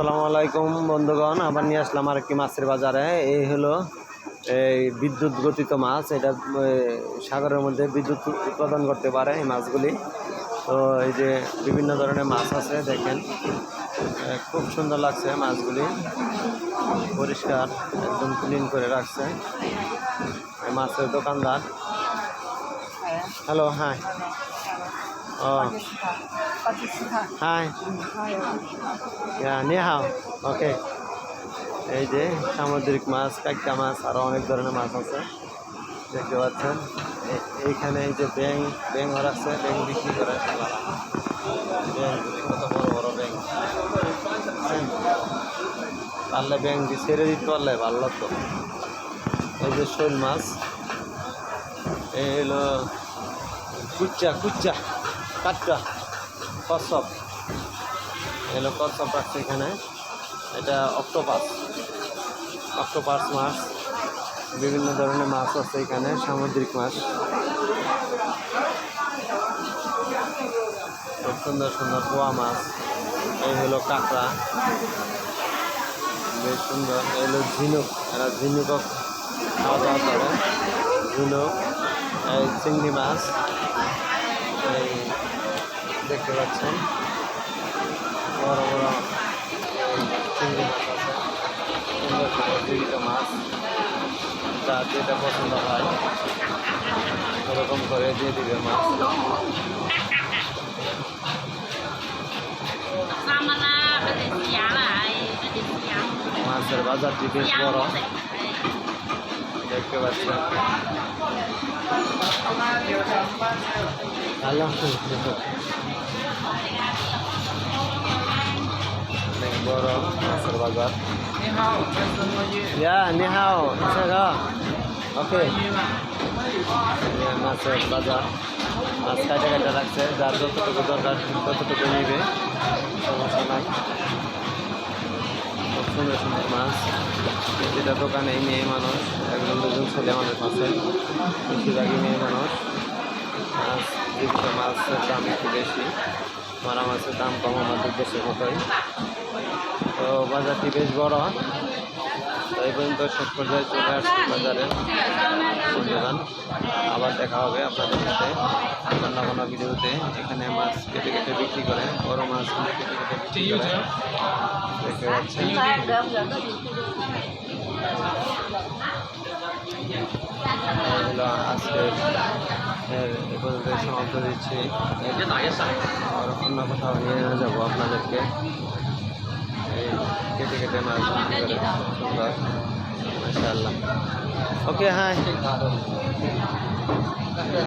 আসসালামু আলাইকুম, বন্ধুগণ। আবার নিয়ে আসলাম আর একটি মাছের বাজারে। এই হলো এই বিদ্যুৎ গতিত মাছ। এটা সাগরের মধ্যে বিদ্যুৎ উৎপাদন করতে পারে এই মাছগুলি। তো এই যে বিভিন্ন ধরনের মাছ আছে, দেখেন। খুব সুন্দর লাগছে মাছগুলি। পরিষ্কার, একদম ক্লিন করে রাখছে। মাছের দোকানদার। হ্যালো হ্যাঁ ও 巴基斯坦， হাই 还有 ইয়া নিহাও ওকে এই যে সামুদ্রিক মাছ কাঁকড়া মাছ আরও অনেক ধরনের মাছ আছে দেখতে পাচ্ছেন এ- এইখানে এই যে ব্যাং ব্যাং আছে ব্যাং বিক্রি করে ব্যাং কত বড় বড় ব্যাং পারলে ব্যাং দিয়ে ছেড়ে দিতে পারলে ভালো লাগতো এই যে শোল মাছ এই হলো কুচ্চা কুচ্চা কাটটা কচ্ছপ। এলো কচ্ছপ রাখছে এখানে। এটা অক্টোপাস। অক্টোপাস মাছ। বিভিন্ন ধরনের মাছ আছে এখানে, সামুদ্রিক মাছ। খুব সুন্দর সুন্দর পোয়া মাছ। এই হলো কাঁকড়া। বেশ সুন্দর। এই হলো ঝিনুক। এরা ঝিনুক খাওয়া দাওয়া করে। ঝিনুক, এই চিংড়ি মাছ। এই দেখতে পাচ্ছেন। বড় বড় চিংড়ি মাছ আছে। সুন্দর সুন্দর জীবিত মাছ। যা যেটা পছন্দ হয়। ওরকম করে দিয়ে দিবে মাছ। মাছের বাজারটি বেশ বড়। দেখতে পাচ্ছেন। আল্লাহ মাছের বাজার 你好，这是什么鱼？ ইয়া নিহাও সেগা ওকে মাছের বাজার মাছ কাটা কাটা রাখছে যার যতটুকু দরকার ততটুকু নিবে সমস্যা নাই খুব সুন্দর সুন্দর মাছ যেটা দোকানে মেয়ে মানুষ একজন দুজন ছেলে মানুষ আছে বেশিরভাগই মেয়ে মানুষ মাছ জীবিত মাছের দাম একটু বেশি মারা মাছের দাম কম আমাদের দেশের মতোই তো বাজারটি বেশ বড়। তো এই পর্যন্ত শেষ পর্যায়ে চলে আসছি বাজারে। বন্ধুগণ আবার দেখা হবে আপনাদের সাথে। অন্য কোনো ভিডিওতে। এখানে মাছ কেটে কেটে বিক্রি করে বড় মাছ কেটে কেটে বিক্রি করে। দেখতে পাচ্ছেন। এগুলো আজকে এ পর্যন্ত সমাপ্ত দিচ্ছি। আর অন্য কোথাও নিয়ে যাব আপনাদেরকে। এই কেটে কেটে মাছ বিক্রি